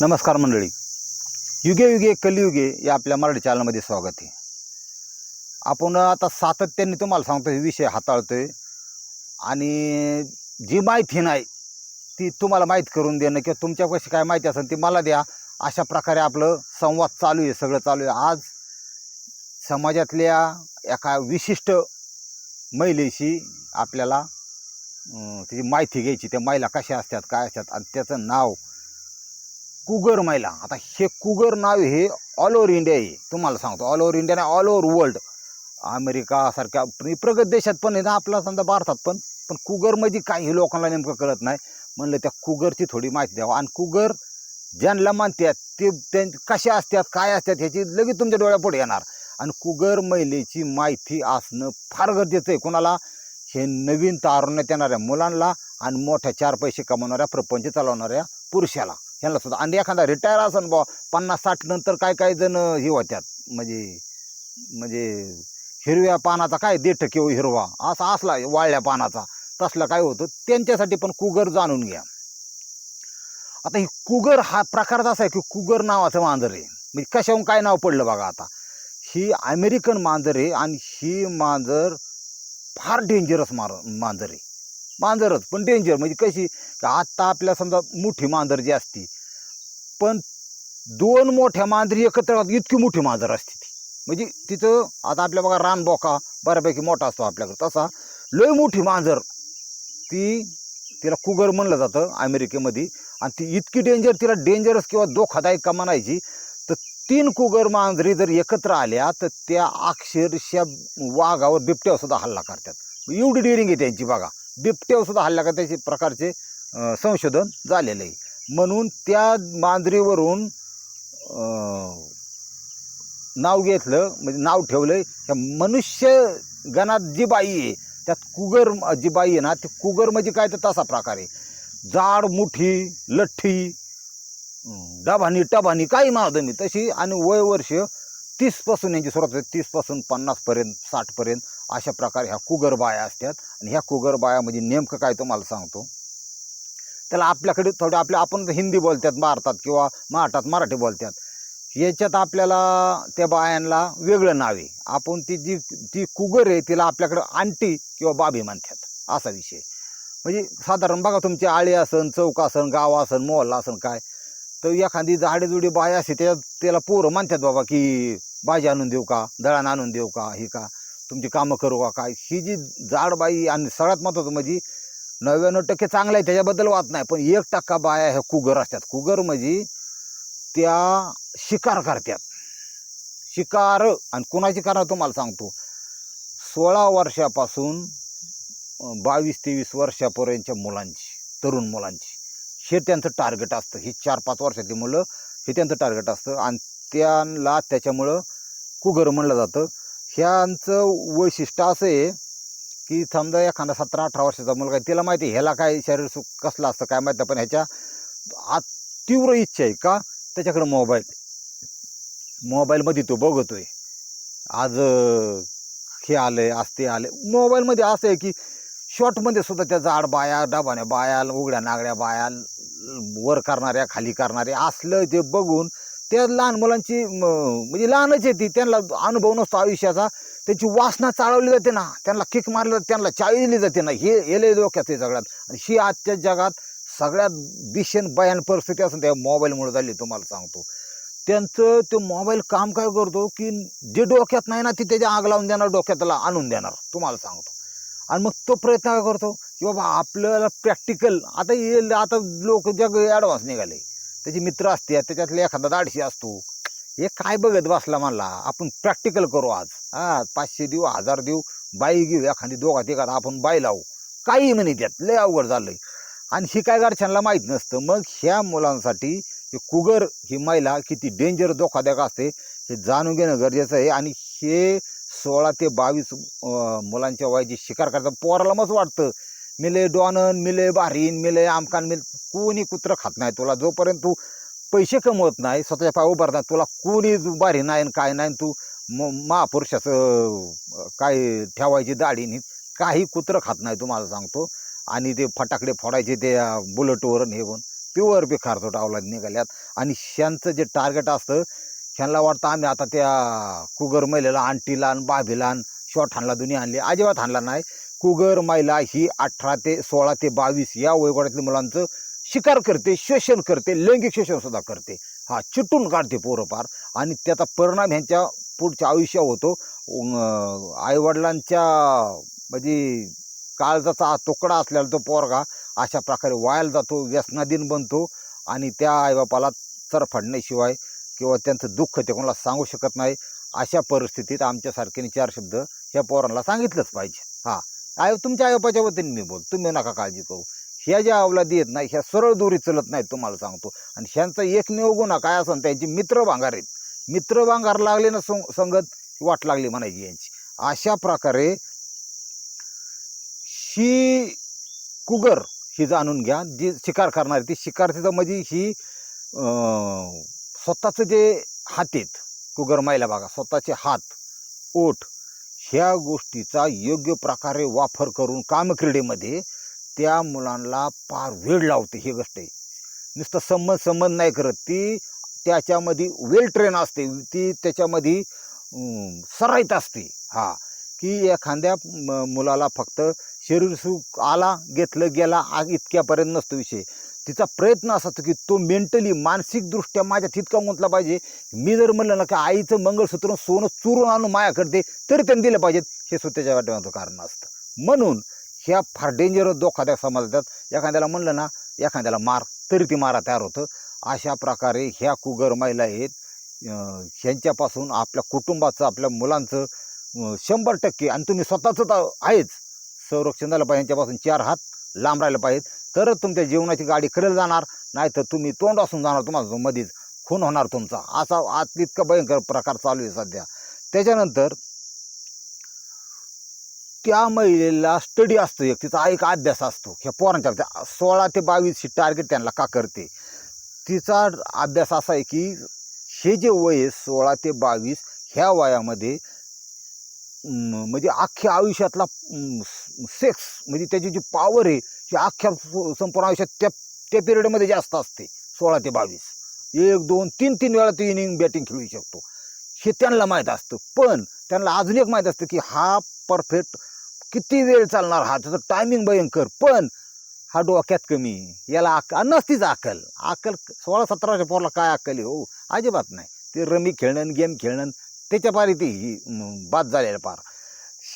नमस्कार मंडळी. युगे युगे कलियुगे या आपल्या मराठी चॅनलमध्ये स्वागत आहे. आपण आता सातत्याने तुम्हाला सांगतो हे विषय हाताळतोय. आणि जी माहिती नाही ती तुम्हाला माहीत करून देणं किंवा तुमच्यापाशी काय माहिती असेल ती मला द्या. अशा प्रकारे आपलं संवाद चालू आहे सगळं चालू आहे. आज समाजातल्या एका विशिष्ट महिलेशी आपल्याला त्याची माहिती घ्यायची. त्या महिला कशा असतात काय असतात आणि त्याचं नाव कुगर महिला. आता हे कुगर नाव हे ऑल ओव्हर इंडिया आहे. तुम्हाला सांगतो ऑल ओव्हर इंडिया नाही ऑल ओव्हर वर्ल्ड अमेरिकासारख्या प्रगत देशात पण आहे ना आपला समजा भारतात पण. पण कुगरमध्ये म्हणजे काही लोकांना नेमकं कळत नाही. म्हणलं त्या कुगरची थोडी माहिती द्यावं. आणि कुगर ज्यांना मानतात ते त्यां कसे असतात काय असतात ह्याची लगेच तुमच्या डोळ्यापुढे येणार. आणि कुगर महिलेची माहिती असणं फार गरजेचं आहे. कोणाला? हे नवीन तारुण्यात येणाऱ्या मुलांना आणि मोठ्या चार पैसे कमावणाऱ्या प्रपंच चालवणाऱ्या पुरुषाला. ह्यांना सुद्धा. आणि एखादा रिटायर असन बा पन्नास साठ नंतर काय काय जण हे होत्यात. म्हणजे म्हणजे हिरव्या पानाचा काय देठ किंवा हिरवा असा असला वाळल्या पानाचा तसला काय होतं त्यांच्यासाठी पण कुगर जाणून घ्या. आता ही कुगर हा प्रकारचा असा आहे की कुगर नावाचं मांजर आहे. म्हणजे कशाहून काय नाव पडलं बघा आता. ही अमेरिकन मांजर आहे आणि ही मांजर फार डेंजरस मार मांजर आहे. मांजरच पण डेंजर म्हणजे कशी? की आत्ता आपल्या समजा मोठी मांजर जी असती पण दोन मोठ्या मांजरी एकत्र इतकी मोठी मांजर असते ती. म्हणजे तिथं आता आपल्या बघा रानबोका बऱ्यापैकी मोठा असतो आपल्याकडे. तसा लय मोठी मांजर ती तिला कुगर म्हणलं जातं अमेरिकेमध्ये. आणि ती इतकी डेंजर तिला डेंजरस किंवा धोकादायक का म्हणायची? तर तीन कुगर मांजरी जर एकत्र आल्या तर त्या अक्षरशः वाघावर बिबट्यावर सुद्धा हल्ला करतात. एवढी डेअरिंग आहे त्यांची बघा. बिबट्यावर सुद्धा हल्ला का त्याचे प्रकारचे संशोधन झालेलं आहे. म्हणून त्या मांजरीवरून नाव घेतलं म्हणजे नाव ठेवलं त्या मनुष्य गणात जी बाई आहे त्यात कुगर जी बाई आहे ना ती कुगर म्हणजे काय तर तसा प्रकार आहे. जाड मुठी लठ्ठी डभानी डबानी टबानी काही नाव मी तशी आणि वय वर्ष तीसपासून यांची सुरुवात होते. तीसपासून पन्नासपर्यंत साठपर्यंत अशा प्रकारे ह्या कुगर बाया असतात. आणि ह्या कुगर बायामध्ये म्हणजे नेमकं काय तुम्हाला सांगतो. त्याला आपल्याकडे थोडं आपल्या आपण हिंदी बोलतात भारतात किंवा महाराष्ट्रात मराठी बोलतात. याच्यात आपल्याला त्या बायांना वेगळं नाव आहे. आपण ती जी ती कुगर आहे तिला आपल्याकडं आंटी किंवा बाबी म्हणतात. असा विषय म्हणजे साधारण बघा तुमची आळी असन चौक असन गाव असन मोहल्ला असन काय? तर एखादी झाडेजुडी बाय असते त्याच्यात त्याला पोरं म्हणतात बाबा की भाजी आणून देऊ का? दळण आणून देऊ का? हे का? तुमची कामं करू का? काय? ही जी जाड बाई आणि सगळ्यात महत्त्वाचं म्हणजे नव्याण्णव टक्के चांगलं आहे त्याच्याबद्दल वाद नाही. पण एक टक्का बाया ह्या कुगर असतात. कुगर म्हणजे त्या शिकार करतात. शिकार आणि कुणाची कारण तुम्हाला सांगतो. सोळा वर्षापासून बावीस तेवीस वर्षापर्यंतच्या मुलांची तरुण मुलांची. हे त्यांचं टार्गेट असतं. ही चार पाच वर्षातली मुलं हे त्यांचं टार्गेट असतं. आणि त्यांना त्याच्यामुळं कुगर म्हणलं जातं. ह्यांचं वैशिष्ट्य असं आहे की समजा एखादा सतरा अठरा वर्षाचा मुलगा आहे तिला माहिती आहे ह्याला काय शरीर सुख कसलं असतं काय माहिती पण ह्याच्या आत तीव्र इच्छा आहे का? त्याच्याकडे मोबाईल मोबाईलमध्ये तो बघतोय. आज हे हे आहे आज ते आलं मोबाईलमध्ये असं आहे की शॉर्टमध्ये सुद्धा त्या जाड बाया डबाने बाया उघड्या नागड्या बाया वर करणाऱ्या खाली करणाऱ्या असलं ते बघून त्या लहान मुलांची म्हणजे लहानच आहे ती त्यांना अनुभव नसतो आयुष्याचा. त्याची वासना चाळवली जाते ना त्यांना किक मारली जाते त्यांना चाळी दिली जाते ना हे येले डोक्यात आहे सगळ्यात. आणि ही आजच्या जगात सगळ्यात भीषण भयान परिस्थिती असून त्या मोबाईलमुळे झाली तुम्हाला सांगतो. त्यांचं तो मोबाईल काम काय करतो की जे डोक्यात नाही ना ते त्याच्या आग लावून देणार डोक्यातला आणून देणार तुम्हाला सांगतो. आणि मग तो प्रयत्न करतो? की बाबा आपल्याला प्रॅक्टिकल आता हे आता लोक जग ॲडव्हान्स निघाले. त्याचे मित्र असते त्याच्यातले एखादा दाडशी असतो. हे काय बघत बसला म्हणला आपण प्रॅक्टिकल करू आज. हा पाचशे देऊ हजार देऊ बाई घेऊ एखादी दोघात एखादा आपण बाई लावू. काही म्हणे त्यात लय अवघड झालंय. आणि ही काय घरच्यांना माहीत नसतं. मग ह्या मुलांसाठी हे कुगर ही महिला किती डेंजर धोकादायक असते हे जाणून घेणं गरजेचं आहे. आणि हे सोळा ते बावीस मुलांच्या वयाची शिकार करतात पोराला मस्त वाटतं मिले डॉनन मिले बारीन मिले आमकान मिल कोणी कुत्रं खात नाही तुला. जोपर्यंत तू पैसे कमवत नाही स्वतःच्या पाय उभारत नाही तुला कोणी बारी नाही आणि काय नाही आणि तू म महापुरुषाचं काय ठेवायची दाढी नाही काही कुत्रं खात नाही तुम्हाला सांगतो. आणि ते फटाकडे फोडायचे ते बुलेटवर नेऊन प्युअर खारतो अवलाद निघाल्यात. आणि शांचं जे टार्गेट असतं ह्यांना वाटतं आम्ही आता त्या कुगर महिलेला आंटीला आणि बाभीला आणि शॉर्ट हाणला दोन्ही आणले. अजिबात हाणला नाही. कुगर महिला ही अठरा ते सोळा ते बावीस या वयोगटातल्या मुलांचं शिकार करते शोषण करते लैंगिक शोषणसुद्धा करते. हा चिटून काढते पोरंपार आणि त्याचा परिणाम ह्यांच्या पुढच्या आयुष्यावर होतो. आईवडिलांच्या म्हणजे काळजाचा तुकडा असलेला तो पोरगा अशा प्रकारे वायाला जातो व्यसनाधीन बनतो आणि त्या आईबापाला चरफडण्याशिवाय किंवा त्यांचं दुःख ते कोणाला सांगू शकत नाही अशा परिस्थितीत आमच्यासारख्याने चार शब्द ह्या पोरांना सांगितलंच पाहिजे. हां. आय तुमच्या आयोपाच्या वतीने मी बोल तुम्ही नका काळजी करू. ह्या ज्या अवलादी येत नाही ह्या सरळ दोरी चलत नाहीत तुम्हाला सांगतो. आणि ह्यांचा एकमेव गुन्हा काय असं त्यांची मित्र भांगार आहेत. मित्र भांगार लागले ना सं संगत वाट लागली म्हणायची यांची. अशा प्रकारे ही कुगर ही जाणून घ्या. जी शिकार करणारी ती शिकार तिथं म्हणजे ही स्वतःचं जे हात आहेत कुगर मायला बघा स्वतःचे हात ओठ ह्या गोष्टीचा योग्य प्रकारे वापर करून कामक्रीडेमध्ये त्या मुलांना फार वेळ लावते ही गोष्ट आहे. नुसतं संबंध संबंध नाही करत ती त्याच्यामध्ये वेल ट्रेन असते ती त्याच्यामध्ये सरायत सराईत असते. हा की एखाद्या म- मुलाला फक्त शरीर सुख आला घेतलं गेला आग इतक्यापर्यंत नसतो विषय. तिचा प्रयत्न असा असतो की तो मेंटली मानसिकदृष्ट्या माझ्या तितका गुंतला पाहिजे. मी जर म्हणलं ना की आईचं मंगळसूत्र सोनं चुरून आणून माया करते तरी त्यांनी दिलं पाहिजेत. हे स्वतःच्या वाटण्याचं कारण असतं. म्हणून ह्या फार डेंजरस धोकादायक समजतात एखाद्याला म्हणलं ना एखाद्याला मार तरी ती मारा तयार होतं. अशा प्रकारे ह्या कुगर महिला आहेत. ह्यांच्यापासून आपल्या कुटुंबाचं आपल्या मुलांचं शंभर टक्के आणि तुम्ही स्वतःचं तर आहेच. संरक्षण झालं पाहिजे. यांच्यापासून चार हात लांब राहिलं पाहिजेत. तरच तुमच्या जीवनाची गाडी कडेल जाणार नाही तर तुम्ही तोंड असून जाणार तुम्हाला मध्येच खून होणार तुमचा. असा आज इतका भयंकर प्रकार चालू आहे सध्या. त्याच्यानंतर त्या महिलेला स्टडी असतो एक. तिचा एक अभ्यास असतो. ह्या पोरांच्या सोळा ते बावीस ही टार्गेट त्यांना का करते? तिचा अभ्यास असा आहे की हे जे वय आहे सोळा ते बावीस ह्या वयामध्ये म्हणजे अख्ख्या आयुष्यातला सेक्स म्हणजे त्याची जी पॉवर आहे ती अख्ख्या संपूर्ण आयुष्यात त्या त्या पिरियडमध्ये जास्त असते सोळा ते बावीस. एक दोन तीन तीन वेळा ते इनिंग बॅटिंग खेळू शकतो. हे त्यांना माहीत असतं. पण त्यांना अजून एक माहीत असतं की हा परफेक्ट किती वेळ चालणार हा त्याचं टायमिंग भयंकर. पण हा डोक्यात कमी याला अक नसतीच अकल अकल सोळा सतराच्या पोरला काय अक्कल आहे हो? अजिबात नाही. ते रमी खेळणं गेम खेळणं त्याच्या पारी ती ही बाद झालेलं पार.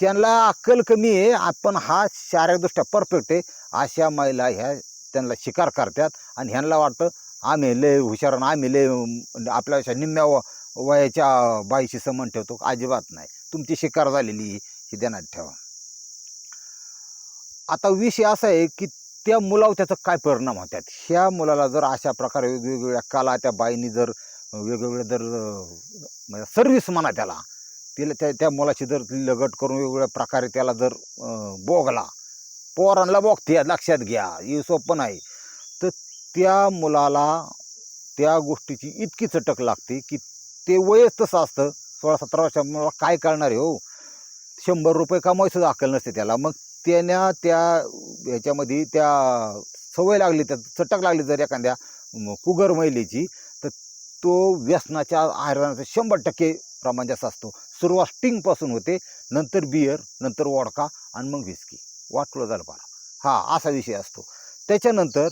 त्यांना अक्कल कमी आहे आपण हा शारीरिकदृष्ट्या परफेक्ट आहे. अशा महिला ह्या त्यांना शिकार करतात आणि ह्यांना वाटतं आम्ही लय हुशार आणि आम्ही लय अं, आपल्या निम्म्या व- वयाच्या बाईशी समान ठेवतो. अजिबात नाही. तुमची शिकार झालेली ही ध्यानात ठेवा. आता विषय असा आहे की त्या मुलावर त्याचा काय परिणाम होतात? ह्या मुलाला जर अशा प्रकारे वेगवेगळ्या कला त्या बाईंनी जर वेगवेगळे जर म्हणजे सर्व्हिस म्हणा त्याला. तिला त्या त्या मुलाची जर लगट करून वेगवेगळ्या प्रकारे त्याला जर बोगला पोरांना बोगते लक्षात घ्या हे सोपं नाही. तर त्या मुलाला त्या गोष्टीची इतकी चटक लागते की ते वयच तसं असतं सोळा सतरा वर्षा मुला काय करणार आहे हो? शंभर रुपये कमायचं अक्कल नसते त्याला. मग त्यानं त्या ह्याच्यामध्ये त्या सवय लागली त्या चटक लागली जर एखाद्या कुगर महिलेची तो व्यसनाच्या आयरनाचा शंभर टक्के प्रमाण जास्त असतो. सुरुवात स्टिंगपासून होते नंतर बियर नंतर वॉडका आणि मग विस्की वाटलं झालं पारा हा असा विषय असतो. त्याच्यानंतर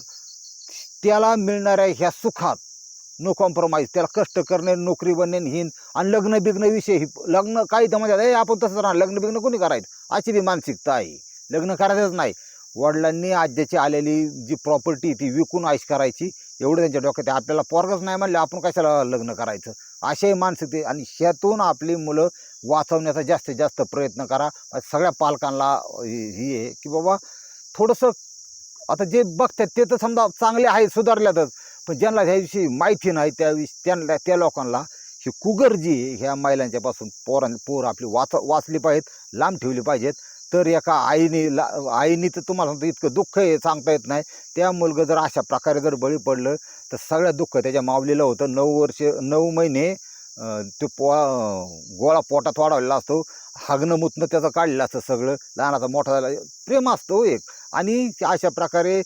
त्याला मिळणाऱ्या ह्या सुखात नो कॉम्प्रोमाइज त्याला कष्ट करणे नोकरी बनणे हिन आणि लग्न बिग्न विषय लग्न काही तर म्हणजे आपण तसं राहणार. लग्न बिग्न कोणी करायचं? अशी बी मानसिकता आहे. लग्न करायचंच नाही. वडिलांनी आज्याची आलेली जी प्रॉपर्टी ती विकून आईश करायची एवढं त्यांच्या डोक्यात आहे. आपल्याला पोरगच नाही म्हणलं आपण कशाला लग्न करायचं? अशाही मानसिकते आणि शेतून आपली मुलं वाचवण्याचा जास्तीत जास्त प्रयत्न करा. सगळ्या पालकांना ही आहे की बाबा थोडंसं आता जे बघतात ते तर समजा चांगले आहे सुधारल्यातच. पण ज्यांना ह्याविषयी माहिती नाही त्याविषयी त्यांना त्या लोकांना ही कुगर जी आहे. ह्या महिलांच्यापासून पोरां पोर आपली वाच वाचली पाहिजेत लांब ठेवली पाहिजेत. तर एका आईने ला आईने तर तुम्हाला सांगतो इतकं दुःख आहे सांगता येत नाही. त्या मुलगं जर अशा प्रकारे जर बळी पडलं तर सगळ्यात दुःख त्याच्या मावलीला होतं. नऊ वर्ष नऊ महिने तो पो गोळा पोटात वाढवलेला असतो. हागणं मुतणं त्याचं काढलेलं असतं सगळं. लहानाचा मोठा झाला प्रेम असतो हो एक. आणि अशा प्रकारे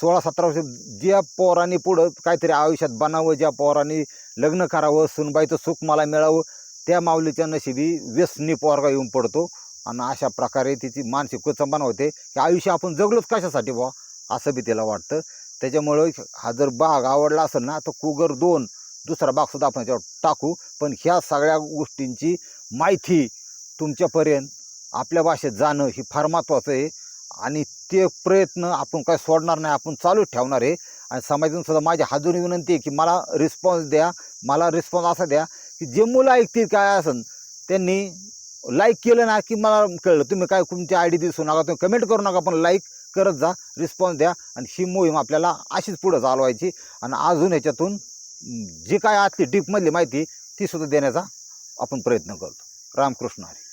सोळा सतरा वर्ष ज्या पोरांनी पुढं काहीतरी आयुष्यात बनावं ज्या पोरांनी लग्न करावं सुनबाईचं सुख मला मिळावं त्या माऊलीच्या नशिबी व्यसनी पोरगा येऊन पडतो. आणि अशा प्रकारे तिची मानसिक कुचंबान होते. की आयुष्य आपण जगलोच कशासाठी बा असं बी तिला वाटतं. त्याच्यामुळं हा जर बाग आवडला असेल ना तर कुगर दोन दुसरा बागसुद्धा आपण त्याच्यावर टाकू. पण ह्या सगळ्या गोष्टींची माहिती तुमच्यापर्यंत आपल्या भाषेत जाणं ही फार महत्त्वाचं आहे. आणि ते प्रयत्न आपण काय सोडणार नाही आपण चालूच ठेवणार आहे. आणि समाजातून सुद्धा माझी हाजून विनंती आहे की मला रिस्पॉन्स द्या. मला रिस्पॉन्स असा द्या की जे मुलं ऐकतील काय असन त्यांनी लाईक केलं ना की मला कळलं. तुम्ही काय तुमची आय डी दिसू नका तुम्ही कमेंट करू नका पण लाईक करत जा रिस्पॉन्स द्या. आणि ही मोहीम आपल्याला अशीच पुढं चालवायची. आणि अजून ह्याच्यातून जी काय आतली डीपमधली माहिती ती सुद्धा देण्याचा आपण प्रयत्न करतो. रामकृष्ण हरी.